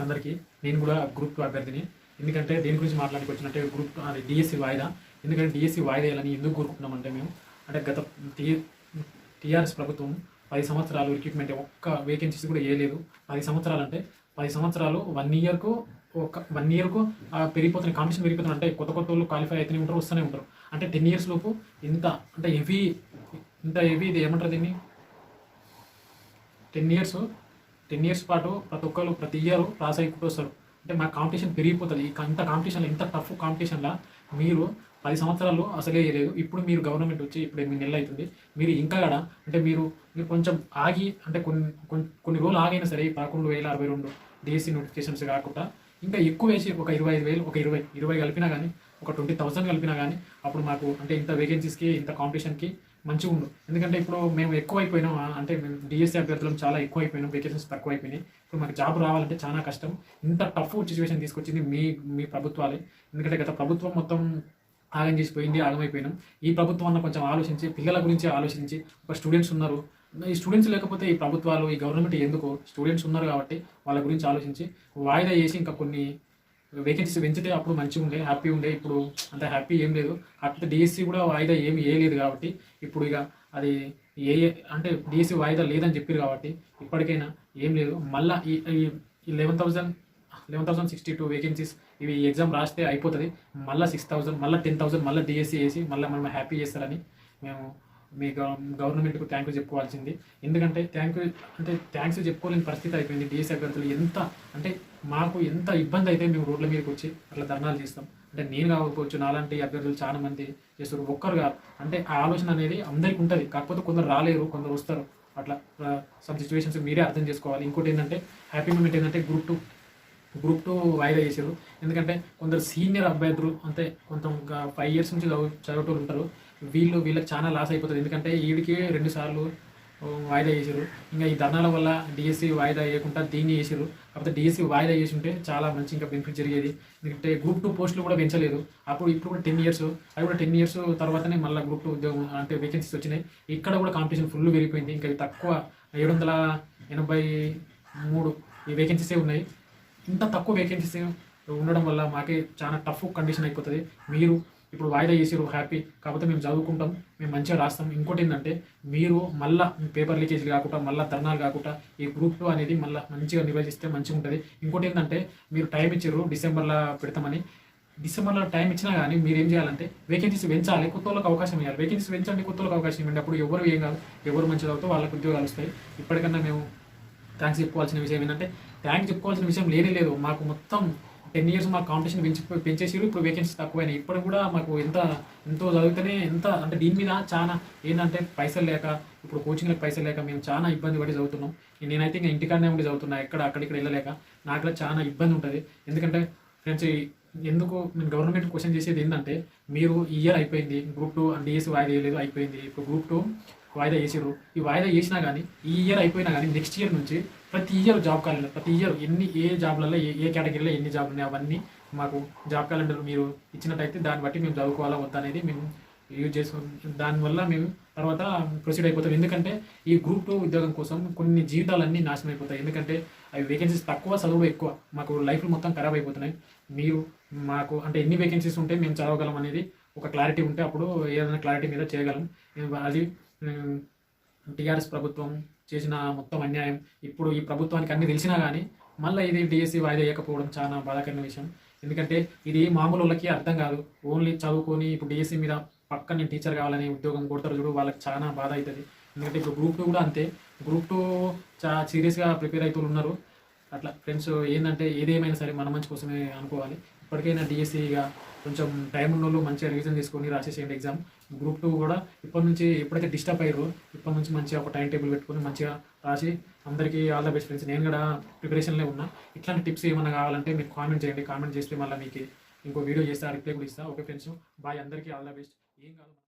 అందరికీ. నేను కూడా గ్రూప్ టూ అభ్యర్థిని. ఎందుకంటే దేని గురించి మాట్లాడికి వచ్చినట్టే గ్రూప్ అది డిఎస్సి వాయిదా. ఎందుకంటే డిఎస్సి వాయిదా వేయాలని ఎందుకు కోరుకుంటున్నామంటే మేము అంటే గత టీ టీఆర్ఎస్ ప్రభుత్వం పది సంవత్సరాలు రిక్రూట్మెంట్ ఒక్క వేకెన్సీస్ కూడా వేయలేదు పది సంవత్సరాలు అంటే పది సంవత్సరాలు వన్ ఇయర్కు ఒక వన్ ఇయర్కు పెరిగిపోతున్న కాంపిటీషన్ పెరిగిపోతుంది అంటే కొత్త కొత్త వాళ్ళు క్వాలిఫై అవుతూనే ఉంటారు వస్తూనే ఉంటారు. అంటే టెన్ ఇయర్స్ లోపు ఇంత అంటే హెవీ ఇంత హెవీ ఇది ఏమంటారు దీన్ని? టెన్ ఇయర్స్ టెన్ ఇయర్స్ పాటు ప్రతి ఒక్కరు ప్రతి ఇయర్ పాస్ అయిపోతూ వస్తారు అంటే మా కాంపిటీషన్ పెరిగిపోతుంది. ఇంత కాంపిటీషన్లో ఇంత టఫ్ కాంపిటీషన్లో మీరు పది సంవత్సరాలు అసలే లేదు ఇప్పుడు మీరు గవర్నమెంట్ వచ్చి ఇప్పుడు ఎనిమిది నెలలు అవుతుంది మీరు ఇంకా కూడా అంటే మీరు మీరు కొంచెం ఆగి అంటే కొన్ని కొన్ని కొన్ని రోజులు ఆగైనా సరే పదకొండు వేల అరవై రెండు డిఎస్సి నోటిఫికేషన్స్ కాకుండా ఇంకా ఎక్కువ వేసి ఒక ఇరవై ఐదు వేలు ఒక ఇరవై ఇరవై కలిపినా కానీ ఒక ట్వంటీ థౌసండ్ కలిపినా కానీ అప్పుడు మాకు అంటే ఇంత వేకెన్సీస్కి ఇంత కాంపిటీషన్కి మంచిగా ఉండు. ఎందుకంటే ఇప్పుడు మేము ఎక్కువ అయిపోయినాం అంటే మేము డిఎస్సీ అభ్యర్థులం చాలా ఎక్కువ అయిపోయినాం వెకేషన్స్ తక్కువ అయిపోయినాయి ఇప్పుడు మాకు జాబ్ రావాలంటే చాలా కష్టం. ఇంత టఫ్ సిచ్యువేషన్ తీసుకొచ్చింది మీ మీ ప్రభుత్వాలే. ఎందుకంటే గత ప్రభుత్వం మొత్తం ఆగం చేసిపోయింది ఆగమైపోయినాం. ఈ ప్రభుత్వం అన్న కొంచెం ఆలోచించి పిల్లల గురించి ఆలోచించి ఒక స్టూడెంట్స్ ఉన్నారు. ఈ స్టూడెంట్స్ లేకపోతే ఈ ప్రభుత్వాలు ఈ గవర్నమెంట్ ఎందుకు? స్టూడెంట్స్ ఉన్నారు కాబట్టి వాళ్ళ గురించి ఆలోచించి వాయిదా చేసి ఇంకా కొన్ని వేకెన్సీస్ పెంచితే అప్పుడు మంచిగా ఉండే హ్యాపీ ఉండే. ఇప్పుడు అంత హ్యాపీ ఏం లేదు. అట్లా డిఎస్సి కూడా వాయిదా ఏమి వేయలేదు కాబట్టి ఇప్పుడు ఇక అది ఏ అంటే డిఎస్సి వాయిదా లేదని చెప్పారు కాబట్టి ఇప్పటికైనా ఏం లేదు. మళ్ళీ ఈ eleven thousand eleven thousand sixty two vacancies ఇవి ఎగ్జామ్ రాస్తే అయిపోతుంది. మళ్ళీ సిక్స్ థౌసండ్ మళ్ళీ టెన్ థౌసండ్ మళ్ళీ డిఎస్సి వేసి మళ్ళీ మనం హ్యాపీ చేస్తారని మేము మీ గవర్నమెంట్కు థ్యాంక్ యూ చెప్పుకోవాల్సింది. ఎందుకంటే థ్యాంక్ యూ అంటే థ్యాంక్స్ చెప్పుకోలేని పరిస్థితి అయిపోయింది. డిఎస్సి అభ్యర్థులు ఎంత అంటే మాకు ఎంత ఇబ్బంది అయితే మేము రోడ్ల మీదకి వచ్చి అట్లా ధర్నాలు చేస్తాం. అంటే నేను కాకపోవచ్చు నాలాంటి అభ్యర్థులు చాలా మంది చేస్తారు ఒక్కరు కాదు. అంటే ఆ ఆలోచన అనేది అందరికీ ఉంటుంది. కాకపోతే కొందరు రాలేరు కొందరు వస్తారు. అట్లా సమ్ సిచ్యువేషన్స్ మీరే అర్థం చేసుకోవాలి. ఇంకోటి ఏంటంటే హ్యాపీ మూమెంట్ ఏంటంటే గ్రూప్ టూ గ్రూప్ టూ వాయిదా చేశారు ఎందుకంటే కొందరు సీనియర్ అభ్యర్థులు అంటే కొంత ఫైవ్ ఇయర్స్ నుంచి చదువు చదివేటోళ్ళు ఉంటారు. వీళ్ళు వీళ్ళకి చాలా లాస్ అయిపోతుంది. ఎందుకంటే వీడికి రెండుసార్లు వాయిదా చేసారు ఇంకా ఈ ధర్నాల వల్ల డిఎస్సి వాయిదా వేయకుండా దీన్ని చేసారు కాకపోతే డిఎస్సి వాయిదా చేసి ఉంటే చాలా మంచి ఇంకా బెనిఫిట్ జరిగేది. ఎందుకంటే గ్రూప్ టూ పోస్టులు కూడా పెంచలేదు. అప్పుడు ఇప్పుడు కూడా టెన్ ఇయర్స్ అవి కూడా టెన్ ఇయర్స్ తర్వాతనే మళ్ళీ గ్రూప్ టూ ఉద్యోగం అంటే వేకెన్సీస్ వచ్చినాయి. ఇక్కడ కూడా కాంపిటీషన్ ఫుల్ పెరిగిపోయింది. ఇంకా తక్కువ ఏడు వందల ఎనభై మూడు ఈ వేకెన్సీసే ఉన్నాయి. ఇంత తక్కువ వేకెన్సీస్ ఉండడం వల్ల మాకే చాలా టఫ్ కండిషన్ అయిపోతుంది. మీరు ఇప్పుడు వాయిదా చేసారు హ్యాపీ. కాకపోతే మేము చదువుకుంటాం మేము మంచిగా రాస్తాం. ఇంకోటి ఏంటంటే మీరు మళ్ళీ పేపర్ లీకేజ్ కాకుండా మళ్ళీ ధర్నాలు కాకుండా ఈ గ్రూప్ టూ అనేది మళ్ళీ మంచిగా నిర్వహిస్తే మంచిగా ఉంటుంది. ఇంకోటి ఏంటంటే మీరు టైం ఇచ్చారు డిసెంబర్లో పెడతామని. డిసెంబర్లో టైం ఇచ్చినా కానీ మీరు ఏం చేయాలంటే వేకెన్సీస్ పెంచాలి కొత్త వాళ్ళకి అవకాశం ఇవ్వాలి వేకెన్సీస్ పెంచండి కొత్త వాళ్ళకి అవకాశం ఇవ్వండి. అప్పుడు ఎవరు ఏం కాదు ఎవరు మంచిగా అవుతో వాళ్ళకి ఉద్యోగాలు వస్తాయి. ఇప్పటికన్నా మేము థ్యాంక్స్ చెప్పుకోవాల్సిన విషయం ఏంటంటే థ్యాంక్స్ చెప్పుకోవాల్సిన విషయం లేనే లేదు. మాకు మొత్తం టెన్ ఇయర్స్ మా కాంపిటీషన్ పెంచి పెంచేసారు ఇప్పుడు వేకెన్సీ తక్కువైనాయి. ఇప్పుడు కూడా మాకు ఎంత ఎంతో చదివితేనే ఎంత అంటే దీని మీద చాలా ఏంటంటే పైసలు లేక ఇప్పుడు కోచింగ్లకు పైసలు లేక మేము చాలా ఇబ్బంది పడి చదువుతున్నాం. నేనైతే ఇంకా ఇంటికాడనే ఉండి చదువుతున్నా. ఎక్కడ అక్కడిక్కడ వెళ్ళలేక నాకు కూడా చాలా ఇబ్బంది ఉంటుంది. ఎందుకంటే ఫ్రెండ్స్ ఎందుకు నేను గవర్నమెంట్ క్వశ్చన్ చేసేది ఏంటంటే మీరు ఇయర్ అయిపోయింది. గ్రూప్ టూ డిఎస్ వాయిదా లేదు అయిపోయింది. ఇప్పుడు గ్రూప్ టూ వాయిదా వేసారు ఈ వాయిదా వేసినా కానీ ఈ ఇయర్ అయిపోయినా కానీ నెక్స్ట్ ఇయర్ నుంచి ప్రతి ఇయర్ జాబ్ క్యాలెండర్ ప్రతి ఇయర్ ఎన్ని ఏ జాబ్లలో ఏ ఏ కేటగిరీలో ఎన్ని జాబ్లు ఉన్నాయి అవన్నీ మాకు జాబ్ క్యాలెండర్ మీరు ఇచ్చినట్టయితే దాన్ని బట్టి మేము చదువుకోవాలా వద్దా అనేది మేము యూజ్ చేసుకుంటాం దానివల్ల మేము తర్వాత ప్రొసీడ్ అయిపోతాం. ఎందుకంటే ఈ గ్రూప్ టూ ఉద్యోగం కోసం కొన్ని జీవితాలన్నీ నాశనం అయిపోతాయి. ఎందుకంటే అవి వేకెన్సీస్ తక్కువ చదువు ఎక్కువ మాకు లైఫ్లు మొత్తం ఖరాబ్ అయిపోతున్నాయి. మీరు మాకు అంటే ఎన్ని వేకెన్సీస్ ఉంటే మేము చదవగలం అనేది ఒక క్లారిటీ ఉంటే అప్పుడు ఏదైనా క్లారిటీ మీద చేయగలం. అది టీఆర్ఎస్ ప్రభుత్వం చేసిన మొత్తం అన్యాయం ఇప్పుడు ఈ ప్రభుత్వానికి అన్ని తెలిసినా కానీ మళ్ళీ ఇది డిఎస్సి వాయిదా వేయకపోవడం చాలా బాధాకరమైన విషయం. ఎందుకంటే ఇది మామూలు వాళ్ళకి అర్థం కాదు. ఓన్లీ చదువుకొని ఇప్పుడు డిఎస్సి మీద పక్క నేను టీచర్ కావాలని ఉద్యోగం కొడతారు చూడు వాళ్ళకి చాలా బాధ అవుతుంది ఎందుకంటే ఇప్పుడు గ్రూప్ టూ కూడా అంతే. గ్రూప్ టూ చాలా సీరియస్గా ప్రిపేర్ అవుతూ ఉన్నారు. అట్లా ఫ్రెండ్స్ ఏంటంటే ఏదేమైనా సరే మన మంచి కోసమే అనుకోవాలి. ఇప్పటికైనా డిఎస్సిగా కొంచెం టైం ఉన్న వాళ్ళు మంచిగా రివిజన్ తీసుకొని రాసేసేయండి ఎగ్జామ్ గ్రూప్ టూ కూడా ఇప్పటి నుంచి ఎప్పుడైతే డిస్టర్బ్ అయ్యారో ఇప్పటి నుంచి మంచిగా ఒక టైం టేబుల్ పెట్టుకొని మంచిగా రాసి అందరికీ ఆల్ ద బెస్ట్ ఫ్రెండ్స్ నేను కూడా ప్రిపరేషన్లో ఉన్నా. ఇట్లాంటి టిప్స్ ఏమైనా కావాలంటే మీరు కామెంట్ చేయండి. కామెంట్ చేస్తే మళ్ళీ మీకు ఇంకో వీడియో చేస్తే రిప్లై కూడా ఇస్తా. ఓకే ఫ్రెండ్స్ బాయ్ అందరికీ ఆల్ ద బెస్ట్ ఏం కాదు.